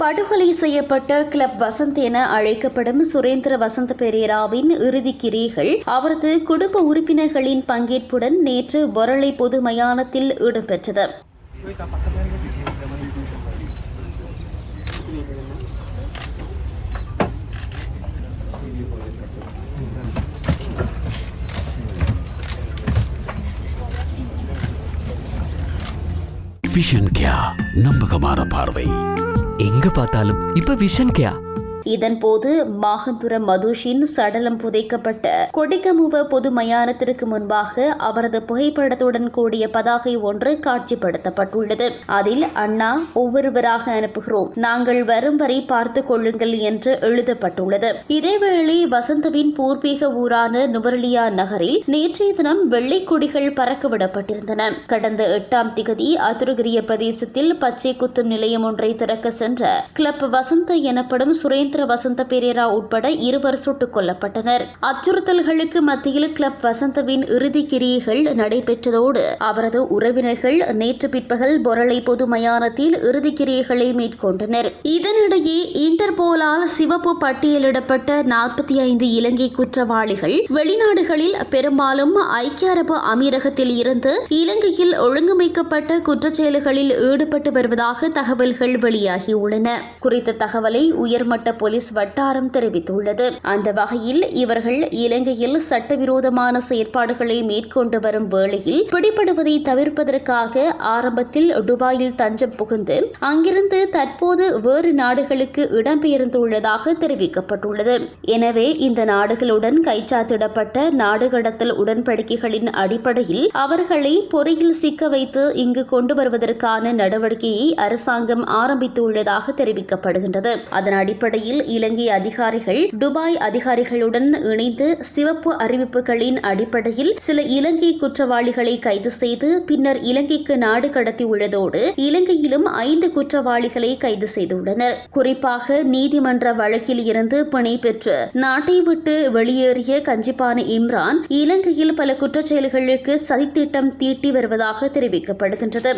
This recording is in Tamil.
படுகொலை செய்யப்பட்ட கிளப் வசந்த் என அழைக்கப்படும் சுரேந்திர வசந்த பெரேராவின் இறுதிக் கிரியைகள் அவரது குடும்ப உறுப்பினர்களின் பங்கேற்புடன் நேற்று பொரளை பொது மயானத்தில் இடம்பெற்றது. விஷன் கியா நம்பகமான பார்வை எங்க பார்த்தாலும் இப்ப விஷன் கேயா இதன்போது மாகந்துர மதுஷின் சடலம் புதைக்கப்பட்ட கொடிக்கமுவ பொது மயானத்திற்கு முன்பாக அவரது புகைப்படத்துடன் கூடிய பதாகை ஒன்று காட்சிப்படுத்தப்பட்டுள்ளது. அதில் அண்ணா ஒவ்வொருவராக அனுப்புகிறோம். நாங்கள் வரும் வரை பார்த்துக் கொள்ளுங்கள் என்று எழுதப்பட்டுள்ளது. இதேவேளை வசந்தவின் பூர்வீக ஊரான நுவரலியா நகரில் நேற்றைய தினம் வெள்ளை கொடிகள் பறக்கவிடப்பட்டிருந்தன. கடந்த எட்டாம் திகதி அதுருகிரிய பிரதேசத்தில் பச்சை குத்தும் நிலையம் ஒன்றை திறக்க சென்ற கிளப் வசந்த எனப்படும் சுரேந்திர வசந்த பெரேரா உட்பட இருவர் சுட்டுக் கொல்லப்பட்டனர். அச்சுறுத்தல்களுக்கு மத்தியில் கிளப் வசந்தவின் இறுதி கிரியைகள் நடைபெற்றதோடு அவரது உறவினர்கள் நேற்று பிற்பகல் பொரளை பொது மயானத்தில் இறுதி கிரியைகளை மேற்கொண்டனர். இதனிடையே இன்டர்போலால் சிவப்பு பட்டியலிடப்பட்ட நாற்பத்தி ஐந்து இலங்கை குற்றவாளிகள் வெளிநாடுகளில் பெரும்பாலும் ஐக்கிய அரபு அமீரகத்தில் இருந்து இலங்கையில் ஒழுங்கமைக்கப்பட்ட குற்றச்செயல்களில் ஈடுபட்டு வருவதாக தகவல்கள் வெளியாகியுள்ளன. குறித்த தகவலை உயர்மட்ட போலீஸ் வட்டாரம் தெரிவித்துள்ளது. அந்த வகையில் இவர்கள் இலங்கையில் சட்டவிரோதமான செயற்பாடுகளை மேற்கொண்டு வரும் வேளையில் பிடிபடுவதை தவிர்ப்பதற்காக ஆரம்பத்தில் துபாயில் தஞ்சம் புகுந்து அங்கிருந்து தற்போது வேறு நாடுகளுக்கு இடம்பெயர்ந்துள்ளதாக தெரிவிக்கப்பட்டுள்ளது. எனவே இந்த நாடுகளுடன் கைச்சாத்திடப்பட்ட நாடு கடத்தல் உடன்படிக்கைகளின் அடிப்படையில் அவர்களை பொறியில் சிக்க வைத்து இங்கு கொண்டு வருவதற்கான நடவடிக்கையை அரசாங்கம் ஆரம்பித்துள்ளதாக தெரிவிக்கப்படுகின்றது. அதன் அடிப்படையில் இலங்கை அதிகாரிகள் துபாய் அதிகாரிகளுடன் இணைந்து சிவப்பு அறிவிப்புகளின் அடிப்படையில் சில இலங்கை குற்றவாளிகளை கைது செய்து பின்னர் இலங்கைக்கு நாடு கடத்தியுள்ளதோடு இலங்கையிலும் ஐந்து குற்றவாளிகளை கைது செய்துள்ளனர். குறிப்பாக நீதிமன்ற வழக்கில் இருந்து பிணை பெற்று நாட்டை விட்டு வெளியேறிய கஞ்சிப்பான இம்ரான் இலங்கையில் பல குற்றச்செயல்களுக்கு சதித்திட்டம் தீட்டி வருவதாக தெரிவிக்கப்படுகின்றது.